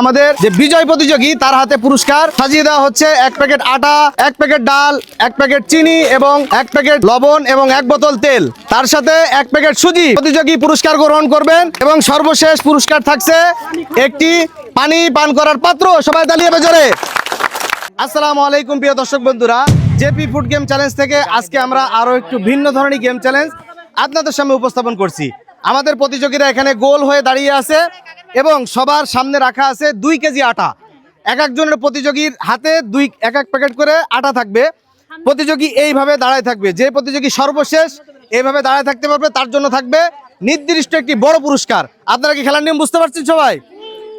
আমাদের যে বিজয় প্রতিযোগী, তার হাতে পুরস্কার। সাজিয়ে দেওয়া হচ্ছে এক প্যাকেট আটা, এক প্যাকেট ডাল, এক প্যাকেট চিনি এবং এক প্যাকেট লবণ এবং এক বোতল তেল। তার সাথে এক প্যাকেট সুজি। প্রতিযোগী পুরস্কার গ্রহণ করবেন এবং সর্বশেষ পুরস্কার থাকছে একটি পানি পান করার পাত্র। সবাই দাঁড়িয়ে বেজরে আসসালামু আলাইকুম প্রিয় দর্শক বন্ধুরা। জেপি ফুড গেম চ্যালেঞ্জ থেকে আজকে আমরা আরও একটু ভিন্ন ধরনের গেম চ্যালেঞ্জ আপনাদের সামনে উপস্থাপন করছি। আমাদের প্রতিযোগীরা এখানে গোল হয়ে দাঁড়িয়ে আছে। এবং সবার সামনে রাখা আছে দুই কেজি আটা। এক একজনের প্রতিযোগীর হাতে দুই, এক এক প্যাকেট করে আটা থাকবে। প্রতিযোগী এইভাবে দাঁড়ায় থাকবে। যে প্রতিযোগী সর্বশেষ এইভাবে দাঁড়ায় থাকতে পারবে, তার জন্য থাকবে নির্দিষ্ট একটি বড় পুরস্কার। আপনারা কি খেলার নিয়ম বুঝতে পারছেন সবাই?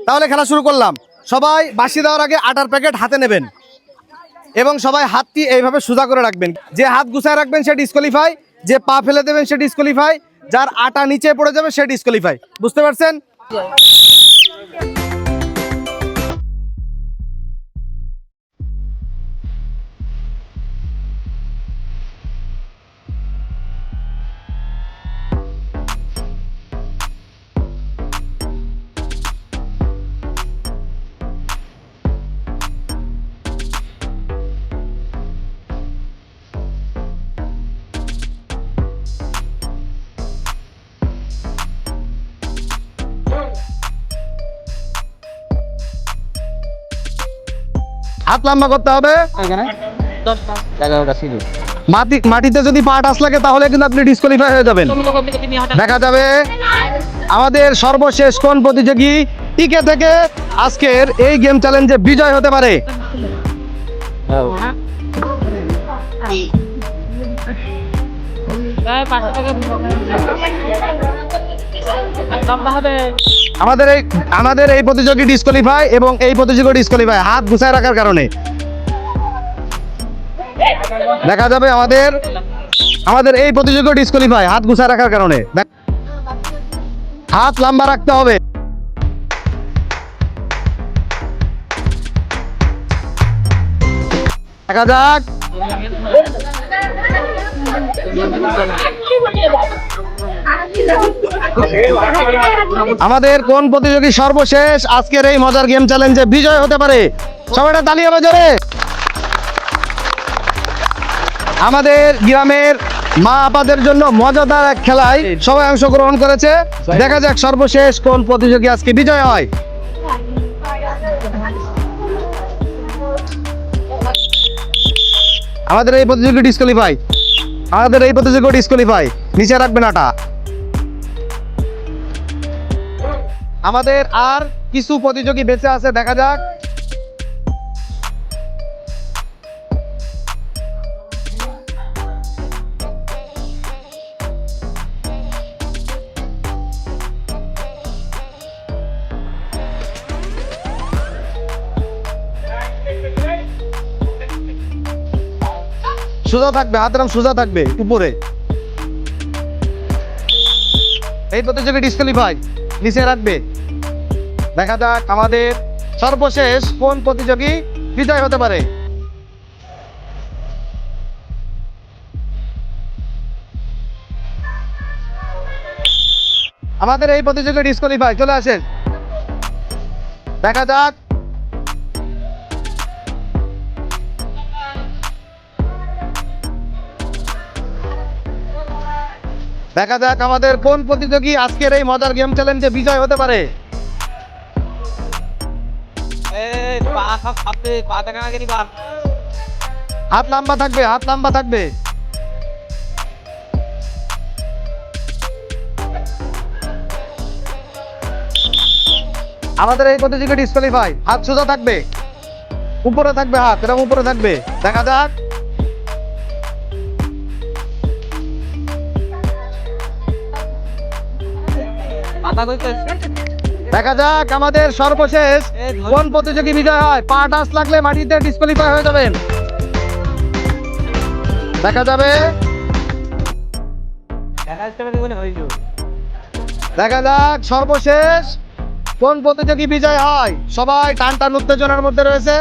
তাহলে খেলা শুরু করলাম। সবাই বাসি দেওয়ার আগে আটার প্যাকেট হাতে নেবেন এবং সবাই হাতটি এইভাবে সোজা করে রাখবেন। যে হাত গুছায় রাখবেন, সে ডিসকোয়ালিফাই যে পা ফেলে দেবেন, সে ডিসকোয়ালিফাই যার আটা নিচে পড়ে যাবে, সে ডিসকোয়ালিফাই বুঝতে পারছেন? 对。হাত লম্বা করতে হবে। এখানে। মাটি মাটিতে যদি পা টাচ লাগে তাহলে কিন্তু আপনি ডিসকোয়ালিফাই হয়ে যাবেন। দেখা যাবে। আমাদের সর্বশেষ কোন প্রতিযোগী টিকে থেকে আজকের এই গেম চ্যালেঞ্জে বিজয় হতে পারে? লম্বা হবে আমাদের এই আমাদের এই প্রতিযোগী ডিসকোয়ালিফাই এবং এই প্রতিযোগী ডিসকোয়ালিফাই হাত গুছায় রাখার কারণে। দেখা যাবে আমাদের আমাদের এই প্রতিযোগী ডিসকোয়ালিফাই হাত গুছায় রাখার কারণে। হাত লম্বা রাখতে হবে। দেখা যাক। আমাদের কোন প্রতিযোগী সর্বশেষ? আজকের এই মজার গেম চ্যালেঞ্জে বিজয় হতে পারে। সবাইটা তালিয়ে বাজারে। আমাদের গ্রামের মা আপাদের জন্য মজাদার এক খেলায় সবাই অংশগ্রহণ করেছে। দেখা যাক সর্বশেষ কোন প্রতিযোগী আজকে বিজয় হয়। আমাদের এই প্রতিযোগী ডিসকোয়ালিফাই আমাদের এই প্রতিযোগী ডিসকোয়ালিফাই নিচে রাখবেন আটা। আমাদের আর কিছু প্রতিযোগী বেঁচে আছে, দেখা যাক। সোজা থাকবে, হাতের সোজা থাকবে উপরে এই প্রতিযোগী ডিসকোয়ালিফাই নিচে রাখবে। দেখা যাক আমাদের সর্বশেষ কোন প্রতিযোগী বিজয় হতে পারে। আমাদের এই প্রতিযোগী ডিসকোয়ালিফাই চলে আসেন। দেখা যাক। দেখা যাক আমাদের কোন প্রতিযোগী আজকের এই মজার গেম চ্যালেঞ্জে বিজয় হতে পারে। হাত লম্বা থাকবে হাত লম্বা থাকবে। আমাদের এই প্রতিযোগী ডিসকোয়ালিফাই হাত সোজা থাকবে। উপরে থাকবে হাত এরকম উপরে থাকবে। দেখা যাক। দেখা যাক আমাদের সর্বশেষ কোন প্রতিযোগী বিজয় হয়। পা টাচ লাগলে মাটিতে ডিসকোয়ালিফাই হয়ে যাবেন। দেখা যাবে। দেখা যাক সর্বশেষ কোন প্রতিযোগী বিজয় হয়। সবাই টান টান উত্তেজনার মধ্যে রয়েছে।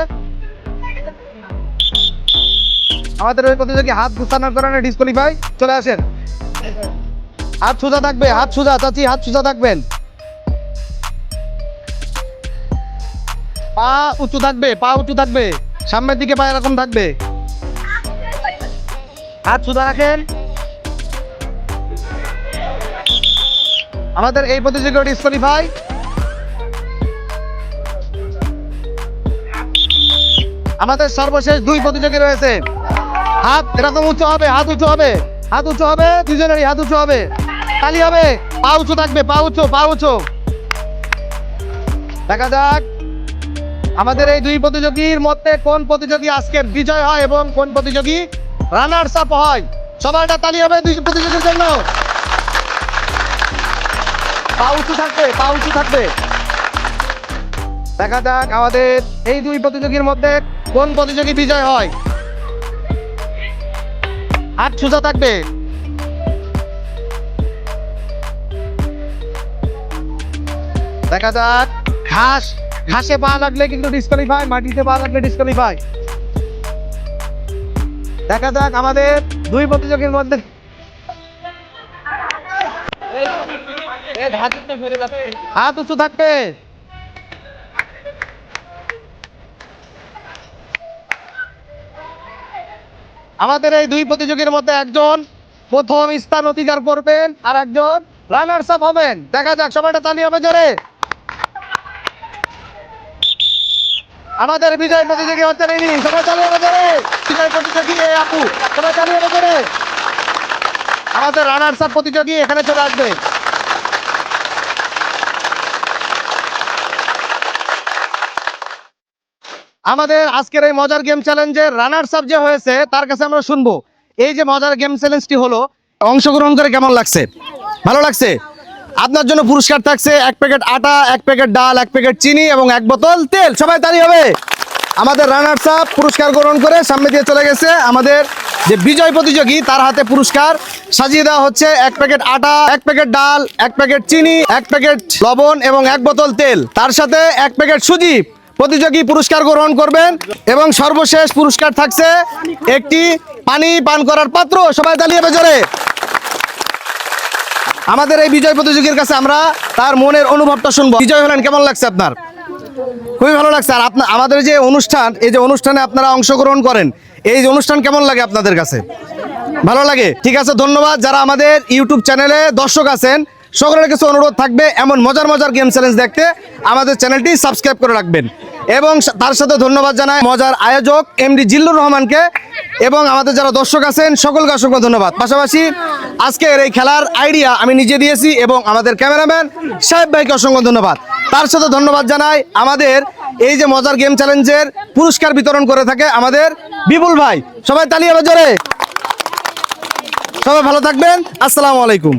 আমাদের ওই প্রতিযোগী হাত গুছানোর কারণে ডিসকোয়ালিফাই চলে আসেন। হাত সোজা থাকবে হাত সোজা চাচি হাত সোজা থাকবেন। পা উঁচু থাকবে, পা উঁচু থাকবে। সামনের দিকে পা এরকম থাকবে। হাত সুদা রাখেন। আমাদের এই প্রতিযোগিতা ডিসকোয়ালিফাই আমাদের সর্বশেষ দুই প্রতিযোগী রয়েছে। হাত এরকম উঁচু হবে, হাত উঁচু হবে। হাত উঁচু হবে, দুজনেরই হাত উঁচু হবে। তালি হবে, পা উঁচু থাকবে, পা উঁচু পা উঁচু। দেখা যাক। আমাদের এই দুই প্রতিযোগীর মধ্যে কোন প্রতিযোগী আজকে বিজয় হয় এবং কোন প্রতিযোগী রানার্স আপ হয়? সবাইটা তালি হবে দুই প্রতিযোগীর জন্য। পা উঁচু থাকবে, পা উঁচু থাকবে। দেখা যাক আমাদের এই দুই প্রতিযোগীর মধ্যে কোন প্রতিযোগী বিজয় হয়। হাত সোজা থাকবে। দেখা যাক, ঘাস ঘাসে পা লাগলে কিন্তু ডিসকোয়ালিফাই মাটিতে পা লাগলে ডিসকোয়ালিফাই দেখা যাক আমাদের দুই প্রতিযোগীর মধ্যে হাত উঁচু থাকবে। আমাদের এই দুই প্রতিযোগীর মধ্যে একজন প্রথম স্থান অধিকার করবেন আর একজন রানার্স আপ হবেন। দেখা যাক সবাইটা তালি হবে জোরে। আমাদের বিজয় প্রতিযোগী হচ্ছে ইনি সবাই তালি হবে জোরে বিজয় প্রতিযোগী আপু, সবাই তালি হবে জোরে আমাদের রানার্স আপ প্রতিযোগী এখানে চলে আসবে। আমাদের আজকের এই মজার গেম চ্যালেঞ্জের রানার্স আপ যে হয়েছে, তার কাছে আমরা শুনব। এই যে মজার গেম চ্যালেঞ্জটি হলো, অংশগ্রহণ করে কেমন লাগছে? ভালো লাগছে? আপনার জন্য পুরস্কার থাকছে এক প্যাকেট আটা, এক প্যাকেট ডাল, এক প্যাকেট চিনি এবং এক বোতল তেল। সবাই তালি হবে। আমাদের রানার্স আপ পুরস্কার গ্রহণ করে সামনে দিয়ে চলে গেছে আমাদের যে বিজয় প্রতিযোগী, তার হাতে পুরস্কার। সাজিয়ে দেওয়া হচ্ছে এক প্যাকেট আটা, এক প্যাকেট ডাল, এক প্যাকেট চিনি, এক প্যাকেট লবণ এবং এক বোতল তেল। তার সাথে এক প্যাকেট সুজি প্রতিযোগী পুরস্কার গ্রহণ করবেন এবং সর্বশেষ পুরস্কার থাকছে একটি পানি পান করার পাত্র। সবাই তালিয়ে বেজরে আমাদের এই বিজয় প্রতিযোগীর কাছে আমরা তার মনের অনুভবটা শুনব। বিজয় হলেন, কেমন লাগছে আপনার? খুবই ভালো লাগছে। আর আপনার আমাদের যে অনুষ্ঠান, এই যে অনুষ্ঠানে আপনারা অংশগ্রহণ করেন, এই যে অনুষ্ঠান কেমন লাগে আপনাদের কাছে? ভালো লাগে? ঠিক আছে, ধন্যবাদ। যারা আমাদের ইউটিউব চ্যানেলে দর্শক আছেন, সকলের কাছে অনুরোধ থাকবে, এমন মজার মজার গেম চ্যালেঞ্জ দেখতে আমাদের চ্যানেলটি সাবস্ক্রাইব করে রাখবেন। এবং তার সাথে ধন্যবাদ জানাই মজার আয়োজক এমডি জিল্লুর রহমানকে এবং আমাদের যারা দর্শক আছেন, সকলকে অসংখ্য ধন্যবাদ। পাশাপাশি আজকের এই খেলার আইডিয়া আমি নিজে দিয়েছি এবং আমাদের ক্যামেরাম্যান সাহেব ভাইকে অসংখ্য ধন্যবাদ। তার সাথে ধন্যবাদ জানাই আমাদের এই যে মজার গেম চ্যালেঞ্জের পুরস্কার বিতরণ করে থাকে আমাদের বিপুল ভাই। সবাই তালিয়ে বাজারে। সবাই ভালো থাকবেন। আসসালামু আলাইকুম।